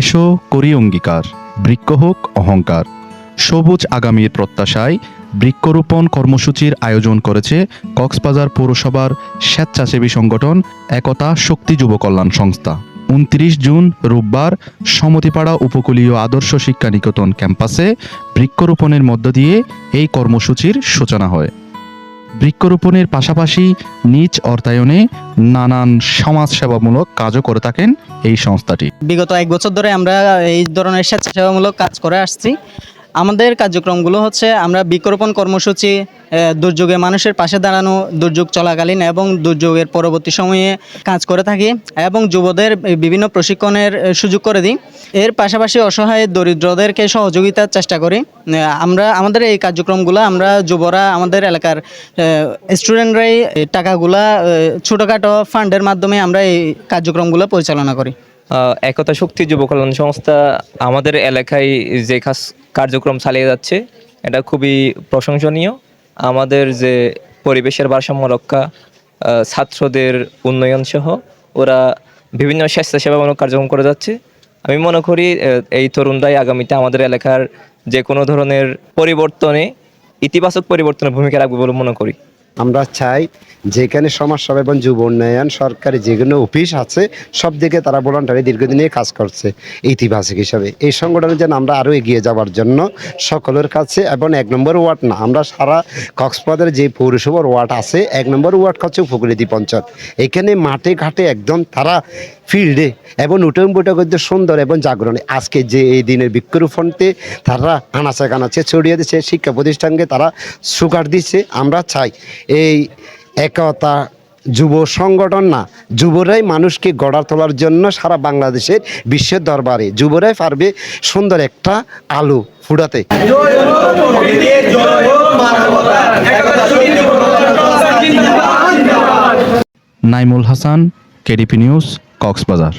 এসো করি অঙ্গীকার বৃক্ষ হোক অহংকার। সবুজ আগামীর প্রত্যাশায় বৃক্ষরোপণ কর্মসূচির আয়োজন করেছে কক্সবাজার পৌরসভার স্বেচ্ছাসেবী সংগঠন একতা শক্তি যুব কল্যাণ সংস্থা। উনত্রিশ জুন রোববার সমতিপাড়া উপকূলীয় আদর্শ শিক্ষা নিকেতন ক্যাম্পাসে বৃক্ষরোপণের মধ্য দিয়ে এই কর্মসূচির সূচনা হয়। বৃক্ষরোপণের পাশাপাশি নিজ অর্থায়নে নানান সমাজসেবামূলক কাজও করে থাকেন এই সংস্থাটি। বিগত এক বছর ধরে আমরা এই ধরনের স্বেচ্ছাসেবামূলক কাজ করে আসছি। আমাদের কার্যক্রমগুলো হচ্ছে আমরা বৃক্ষরোপণ কর্মসূচি দুর্যোগে মানুষের পাশে দাঁড়ানো, দুর্যোগ চলাকালীন এবং দুর্যোগের পরবর্তী সময়ে কাজ করে থাকি এবং যুবদের বিভিন্ন প্রশিক্ষণের সুযোগ করে দিই। এর পাশাপাশি অসহায় দরিদ্রদেরকে সহযোগিতার চেষ্টা করি। আমরা, আমাদের এই কার্যক্রমগুলো আমরা যুবরা, আমাদের এলাকার স্টুডেন্টরাই টাকাগুলা ছোটোখাটো ফান্ডের মাধ্যমে আমরা এই কার্যক্রমগুলো পরিচালনা করি। একতা শক্তি যুব কল্যাণ সংস্থা আমাদের এলাকায় যে কাজ কার্যক্রম চালিয়ে যাচ্ছে, এটা খুবই প্রশংসনীয়। আমাদের যে পরিবেশের ভারসাম্য রক্ষা ছাত্রদের উন্নয়ন সহ ওরা বিভিন্ন স্বেচ্ছাসেবামূলক কার্যক্রম করে যাচ্ছে। আমি মনে করি এই তরুণরাই আগামীতে আমাদের এলাকার যে কোনো ধরনের পরিবর্তনে, ইতিবাচক পরিবর্তনের ভূমিকা রাখবে বলে মনে করি। আমরা চাই যেখানে সমাজসেবা এবং যুব উন্নয়ন, সরকারি যেগুলো অফিস আছে, সব দিকে তারা ভলান্টারি দীর্ঘদিনে কাজ করছে, ইতিবাচক হিসাবে। এই সংগঠনের যেন আমরা আরও এগিয়ে যাওয়ার জন্য সকলের কাছে এবং এক নম্বর ওয়ার্ড না, আমরা সারা কক্সবাজারের যে পৌরসভার ওয়ার্ড আছে, এক নম্বর ওয়ার্ড হচ্ছে উপকূলীতি পঞ্চায়েত। এখানে মাঠে ঘাটে একদম তারা ফিল্ডে এবং উঠন বৈঠক সুন্দর এবং জাগরণে। আজকে যে এই দিনের বৃক্ষরোপণতে তারা আনাচে কানাচে ছড়িয়ে দিচ্ছে শিক্ষা প্রতিষ্ঠানকে তারা সুগার দিচ্ছে আমরা চাই এই একতা যুব সংগঠন না। যুবরাই মানুষকে গড়া তোলার জন্য সারা বাংলাদেশের বিশ্বের দরবারে। যুবরাই পারবে সুন্দর একটা আলো ফুটাতে। Naimul Hasan, KDP news, Cox's Bazar.